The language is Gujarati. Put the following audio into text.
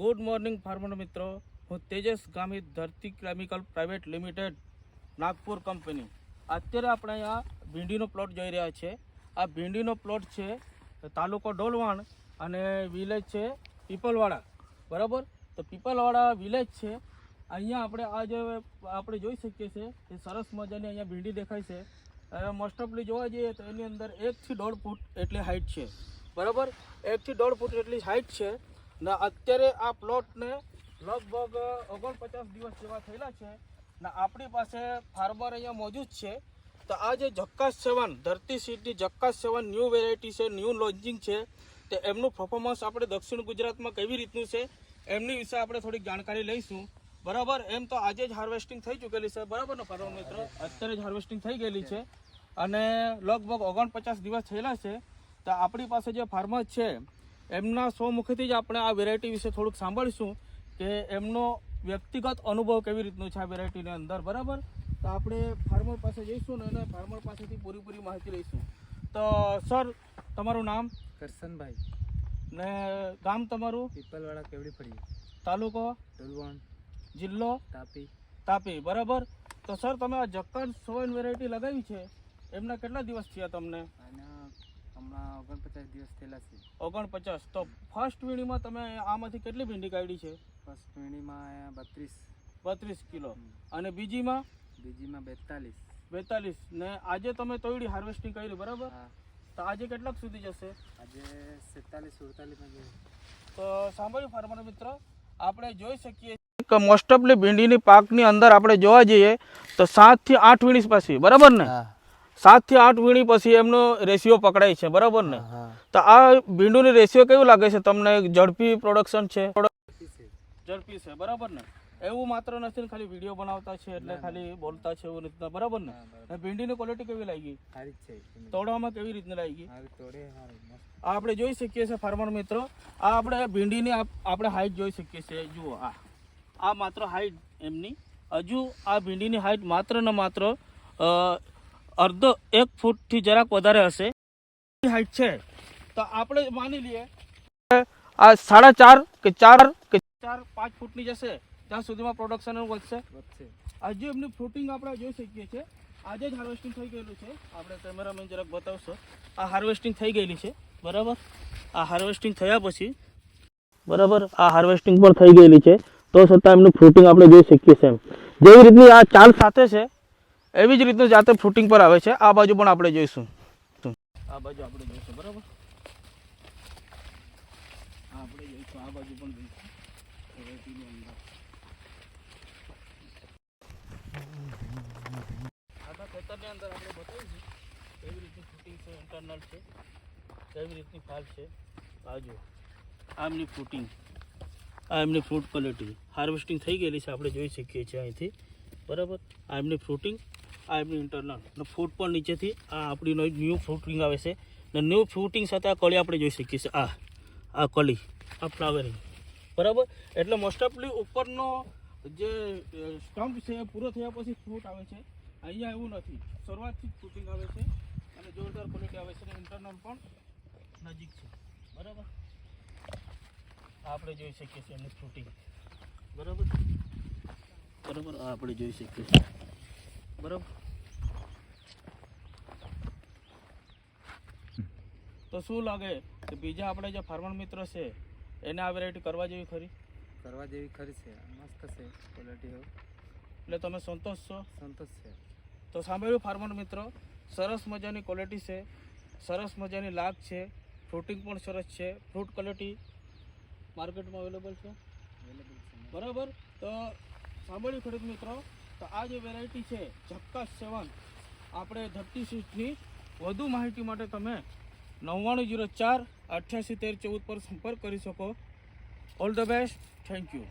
ગુડ મોર્નિંગ ફાર્મર મિત્રો. હું Tejas Gamit Dharti chemical private limited, Nagpur company. અત્યારે આપણે અહીંયા ભીંડીનો પ્લોટ જોઈ રહ્યા છે. આ ભીંડીનો પ્લોટ છે તાલુકો ડોલવાણ અને વિલેજ છે પીપલવાડા. બરાબર? તો પીપલવાડા વિલેજ છે. અહીંયા આપણે આ જે આપણે જોઈ શકીએ છીએ એ સરસ મજાની અહીંયા ભીંડી દેખાય છે. મોસ્ટ ઓફલી જોવા જઈએ તો એની અંદર એકથી દોઢ ફૂટ એટલી હાઇટ છે. બરાબર? એકથી દોઢ ફૂટ એટલી હાઇટ છે. ને, અત્યારે આ પ્લોટને લગભગ ઓગણપચાસ દિવસ જેવા થયેલા છે. ને આપણી પાસે ફાર્મર અહીંયા મોજૂદ છે. તો આ જે જક્કાસ સેવન, ધરતી સીટની જક્કાસ સેવન ન્યૂ વેરાયટી છે ન્યૂ લોન્ચિંગ છે, તે એમનું પરફોર્મન્સ આપણે દક્ષિણ ગુજરાતમાં કેવી રીતનું છે, એમની વિશે આપણે થોડીક જાણકારી લઈશું. બરાબર? એમ તો આજે જ હાર્વેસ્ટિંગ થઈ ચૂકેલી છે. બરાબર ને ફાર્મર મિત્રો? અત્યારે જ હાર્વેસ્ટિંગ થઈ ગયેલી છે. અને લગભગ ઓગણપચાસ દિવસ થયેલા છે. તો આપણી પાસે જે ફાર્મર છે એમના સો મુખેથી જ આપણે આ વેરાયટી વિશે થોડુંક સાંભળીશું કે એમનો વ્યક્તિગત અનુભવ કેવી રીતનો છે આ વેરાયટીની અંદર બરાબર? તો આપણે ફાર્મર પાસે જઈશું ને અને ફાર્મર પાસેથી પૂરીપૂરી માહિતી લઈશું. તો સર તમારું નામ? કરશનભાઈ. ને ગામ તમારું? પીપલવાડા કેવડી પડી તાલુકો? ડોલવણ. જિલ્લો? તાપી. તાપી બરાબર? તો સર તમે આ જક્કર સોયન વેરાયટી લગાવી છે. એમના કેટલા દિવસ થયા તમને? હમણાં ઓગણપચાસ દિવસ થયેલા છે. ઓગણપચાસ. તો ફર્સ્ટ વીણીમાં તમે આમાંથી કેટલી ભીંડી કાઢી છે? ફર્સ્ટ વીણીમાં બત્રીસ. બત્રીસ કિલો. અને બીજીમાં? બીજીમાં બેતાલીસ. બેતાલીસ. ને આજે તમે તોયડી હાર્વેસ્ટિંગ કરી બરાબર? તો આજે કેટલાક સુધી જશે? આજે સેતાલીસ સુડતાલીસમાં જે તો સાંભળ્યું ફાર્મર મિત્ર આપણે જોઈ શકીએ કે મોસ્ટ ઓફલી ભીંડીની પાકની અંદર આપણે જોવા જઈએ તો સાતથી આઠ વીણી પછી બરાબર ને? હા. સાતથી આઠ વીણી પછી એમનો રેશિયો પકડાય છે બરાબર ને? તો આ ભીંડુની રેશિયો કેવું લાગે છે? તમને ઝડપી પ્રોડક્શન છે? ઝડપી છે બરાબર ને? એવું માત્ર નથી ખાલી વીડિયો બનાવતા છે એટલે ખાલી બોલતા છે એવું રીતના બરાબર ને? ભીંડીની ક્વોલિટી કેવી લાગી? સારી છે તોડવામાં કેવી રીતના લાગી? આ આપણે જોઈ શકીએ છીએ ફાર્મર મિત્રો. આ આપણે ભીંડીની આપ- આપણે હાઈટ જોઈ શકીએ છીએ. જુઓ આ. આ માત્ર હાઈટ એમની. હજુ આ ભીંડીની હાઈટ માત્ર ને માત્ર અડધો એક ફૂટથી જરાક વધારે હશે. હાઈટ છે. તો આપણે માની લઈએ આ સાડા ચાર કે ચાર કે ચાર પાંચ ફૂટની જશે ત્યાં સુધીમાં પ્રોડક્શન વધશે. વધશે. આજે એમનું ફ્રૂટિંગ આપણે જોઈ શકીએ છીએ. આજે જ હાર્વેસ્ટિંગ થઈ ગયેલું છે. આપણે કેમેરામેન જરાક બતાવશો. આ હાર્વેસ્ટિંગ થઈ ગયેલી છે. બરાબર? આ હાર્વેસ્ટિંગ થયા પછી બરાબર આ હાર્વેસ્ટિંગ પણ થઈ ગયેલી છે. તો છતાં એમનું ફ્રૂટિંગ આપણે જોઈ શકીએ છીએ જેવી રીતની આ ચાલ સાથે છે એવી જ રીતનું જાતે ફ્રૂટિંગ પર આવે છે. આ બાજુ પણ આપણે જોઈશું. આ બાજુ આપણે જોઈશું, બરાબર? આપણે જોઈશું, આ બાજુ પણ જોઈશું. અંદર. આખા ખેતરની અંદર આપણે બતાવીશું કેવી રીતની ફૂટિંગ છે ઇન્ટરનલ છે, કેવી રીતની ફાલ છે, બાજુ. આ એમની ફૂટિંગ, આ એમની ફ્રૂટ ક્વોલિટી. હાર્વેસ્ટિંગ થઈ ગયેલી છે, આપણે જોઈ શકીએ છીએ અહીંથી. બરાબર? આ એમની ફ્રૂટિંગ આ એમની ઇન્ટરનલ અને ફૂટ પણ નીચેથી, આ આપણી ન્યૂ ફ્રૂટિંગ આવે છે. ને ન્યૂ ફ્રૂટિંગ સાથે આ કળી આપણે જોઈ શકીએ છીએ. આ આ કળી, આ ફ્લાવરિંગ બરાબર? એટલે મોસ્ટ ઓફલી ઉપરનો જે સ્ટમ્પ છે એ પૂરો થયા પછી ફ્રૂટ આવે છે. અહીંયા એવું નથી. શરૂઆતથી જ ફ્રૂટિંગ આવે છે. અને જોરદાર ક્વોલિટી આવે છે. અને ઇન્ટરનલ પણ નજીક છે. બરાબર? આપણે જોઈ શકીએ છીએ એમની ફ્રૂટિંગ બરાબર? બરાબર? આપણે જોઈ શકીએ છીએ. બરાબર. તો શું લાગે કે બીજા આપણે જે ફાર્મર મિત્ર છે એને આ વેરાયટી કરવા જેવી ખરી? કરવા જેવી ખરી છે. મસ્ત છે ક્વોલિટી એટલે તમે સંતોષ છો? સંતોષ છે. તો સાંભળ્યું ફાર્મર મિત્રો સરસ મજાની ક્વોલિટી છે સરસ મજાની લાગ છે ફ્રૂટિંગ પણ સરસ છે ફ્રૂટ ક્વોલિટી માર્કેટમાં અવેલેબલ છે? અવેલેબલ છે. બરાબર. તો સાંભળ્યું ખેડૂત મિત્રો? તો આ જે વેરાયટી છે ઝક્કાસ સેવન, આપણે ધરતી સીટની વધુ માહિતી માટે તમે નવ્વાણું જીરો ચાર અઠ્યાસી તેર ચૌદ પર સંપર્ક કરી શકો. All the best thank you